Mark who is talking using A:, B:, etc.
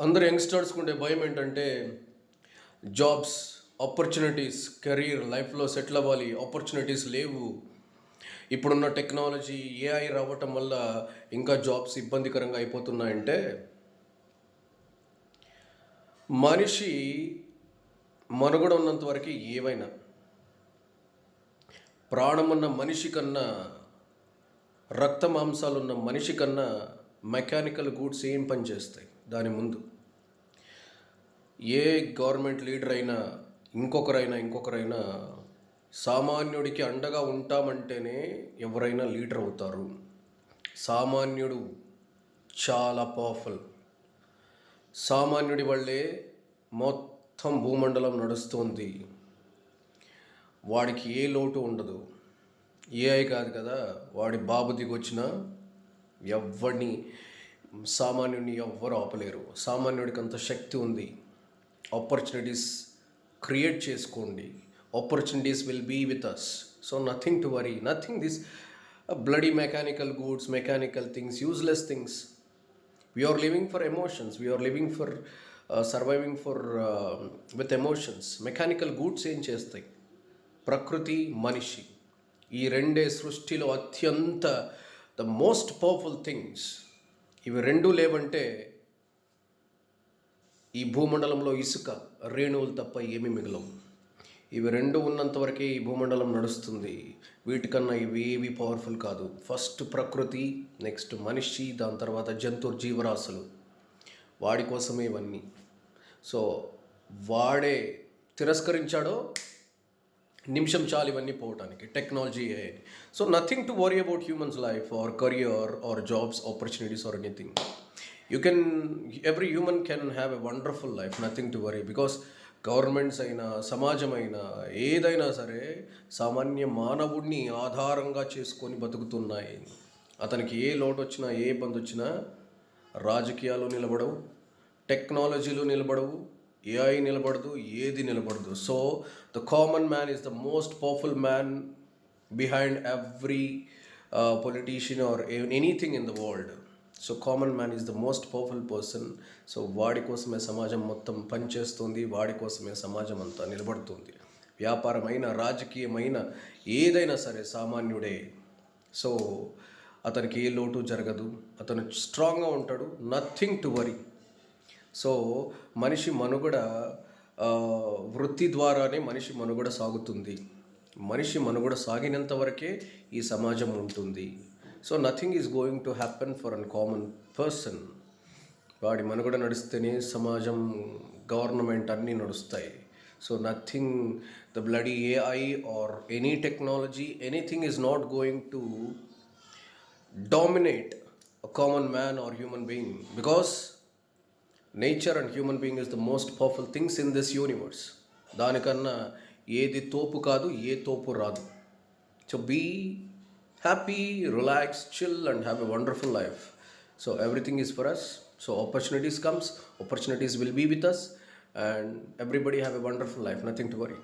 A: అందరు యంగ్స్టర్స్కి ఉండే భయం ఏంటంటే జాబ్స్ ఆపర్చునిటీస్ కెరీర్ లైఫ్లో సెటిల్ అవ్వాలి ఆపర్చునిటీస్ లేవు. ఇప్పుడున్న టెక్నాలజీ ఏఐ రావటం వల్ల ఇంకా జాబ్స్ ఇబ్బందికరంగా అయిపోతున్నాయంటే మనిషి మనుగడ ఉన్నంత వరకు ఏవైనా ప్రాణం ఉన్న మనిషి కన్నా రక్త మాంసాలు ఉన్న మనిషి కన్నా మెకానికల్ గూడ్స్ ఏం పని చేస్తాయి దాని ముందు. ఏ గవర్నమెంట్ లీడర్ అయినా ఇంకొకరైనా ఇంకొకరైనా సామాన్యుడికి అండగా ఉంటామంటేనే ఎవరైనా లీడర్ అవుతారు. సామాన్యుడు చాలా పవర్ఫుల్ సామాన్యుడి వల్లే మొత్తం భూమండలం నడుస్తుంది. వాడికి ఏ లోటు ఉండదు. ఏఐ కాదు కదా వాడి బాబు దిగొచ్చినా ఎవడిని సామాన్యుని ఎవ్వరు ఆపలేరు. సామాన్యుడికి అంత శక్తి ఉంది. ఆపర్చునిటీస్ క్రియేట్ చేసుకోండి. Opportunities will be with us so nothing to worry nothing this bloody mechanical goods mechanical things useless things we are living for emotions we are living for surviving for with emotions mechanical goods ఏం చేస్తాయి? ప్రకృతి మనిషి. ఈ రెండే సృష్టిలో అత్యంత the most powerful things ఇవి రెండు లేవంటే ఈ భూమండలంలో ఇసుక రేణువులు తప్ప ఏమీ మిగలవు. ఇవి రెండు ఉన్నంత వరకే ఈ భూమండలం నడుస్తుంది. వీటికన్నా ఇవి ఏవి పవర్ఫుల్ కాదు. ఫస్ట్ ప్రకృతి నెక్స్ట్ మనిషి దాని తర్వాత జంతు జీవరాశులు. వాడి కోసమే ఇవన్నీ. సో వాడే తిరస్కరించాడో నిమిషం చాలు ఇవన్నీ పోవటానికి technology so nothing to worry about humans life or career or jobs opportunities or anything you can every human can have a wonderful life nothing to worry because governments అయినా సమాజం అయినా ఏదైనా సరే సామాన్య మానవుడిని ఆధారంగా చేసుకొని బతుకుతున్నాయి. అతనికి ఏ లోటు వచ్చినా ఏ ఇబ్బంది వచ్చినా రాజకీయాలు నిలబడవు టెక్నాలజీలు నిలబడవు ఏఐ నిలబడదు ఏది నిలబడదు. So the common man is the most powerful man behind every politician or anything in the world so common man is the most powerful person so వాడి కోసమే సమాజం మొత్తం పనిచేస్తుంది వాడి కోసమే సమాజం అంతా నిలబడుతుంది. వ్యాపారమైన రాజకీయమైన ఏదైనా సరే సామాన్యుడే. సో అతనికి ఏ లోటు జరగదు. అతను స్ట్రాంగ్గా ఉంటాడు నథింగ్ టు వరీ సో మనిషి మనుగడ వృత్తి ద్వారానే మనిషి మనుగడ సాగుతుంది. మనిషి మనుగడ సాగినంత వరకే ఈ సమాజం ఉంటుంది. So nothing is going to happen for an common person వాడి మనుగడ నడిస్తేనే సమాజం గవర్నమెంట్ అన్నీ నడుస్తాయి. So nothing the bloody AI or any technology anything is not going to dominate a common man or human being because nature and human being is the most powerful things in this universe దానికన్నా ఏది తోపు కాదు ఏ తోపు రాదు. So be happy relax chill and have a wonderful life so everything is for us so opportunities comes opportunities will be with us and everybody have a wonderful life nothing to worry